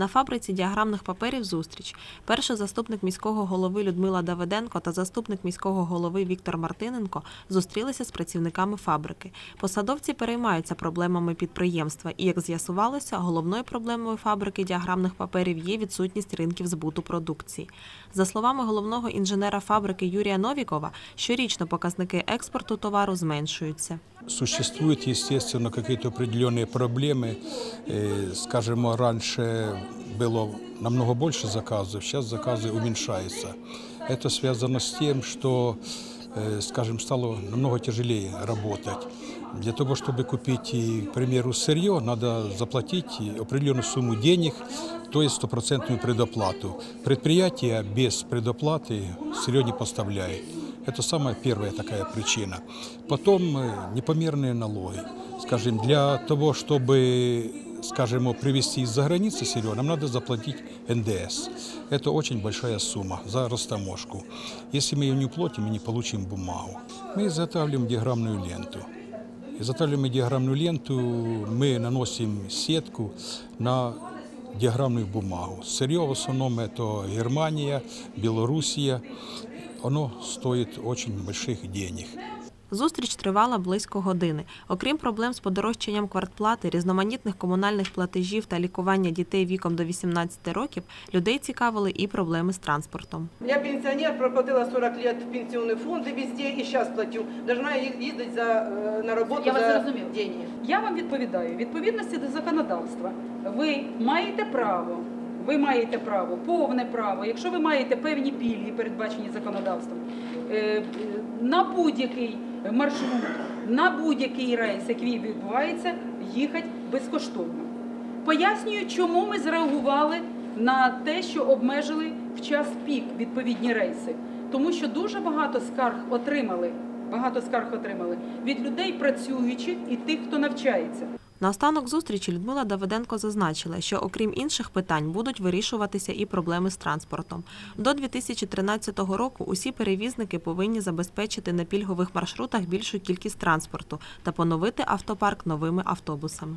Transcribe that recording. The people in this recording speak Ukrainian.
На фабриці діаграмних паперів зустріч. Перший заступник міського голови Людмила Давиденко та заступник міського голови Віктор Мартиненко зустрілися з працівниками фабрики. Посадовці переймаються проблемами підприємства, і, як з'ясувалося, головною проблемою фабрики діаграмних паперів є відсутність ринків збуту продукції. За словами головного інженера фабрики Юрія Новікова, щорічно показники експорту товару зменшуються. Существуют, естественно, какие-то определенные проблемы. Э, Скажем, раньше было намного больше заказов, сейчас заказы уменьшаются. Это связано с тем, что, э, скажем, стало намного тяжелее работать. Для того, чтобы купить, к примеру, сырье, надо заплатить определенную сумму денег, то есть стопроцентную предоплату. Предприятие без предоплаты сырье не поставляет. Это самая первая такая причина. Потом э, непомерные налоги. Скажем, для того, чтобы скажем, привезти из-за границы сырье, нам надо заплатить НДС. Это очень большая сумма за растаможку. Если мы ее не уплатим, мы не получим бумагу. Мы изготавливаем диаграммную ленту. Изготавливаем диаграммную ленту, мы наносим сетку на диаграммную бумагу. Сирьо в основному це Германія, Білорусія. Оно стоїть очень больших денег. Зустріч тривала близько години. Окрім проблем з подорожчанням квартплати, різноманітних комунальних платежів та лікування дітей віком до 18 років, людей цікавили і проблеми з транспортом. Я пенсионер, проплатила 40 лет в пенсионные фонды везде и сейчас платю. Должна е- ездить за, э, на работу Я вас за зрозуміла. деньги. Я вам відповідаю, відповідності до законодавства. Ви маєте право, ви маєте право, повне право, якщо ви маєте певні пільги, передбачені законодавством, е, е, на будь-який маршрут, на будь-який рейс, який відбувається, їхати безкоштовно. Пояснюю, чому ми зреагували на те, що обмежили в час пік відповідні рейси. Тому що дуже багато скарг отримали, багато скарг отримали від людей працюючих і тих, хто навчається. На останок зустрічі Людмила Давиденко зазначила, що окрім інших питань будуть вирішуватися і проблеми з транспортом. До 2013 року усі перевізники повинні забезпечити на пільгових маршрутах більшу кількість транспорту та поновити автопарк новими автобусами.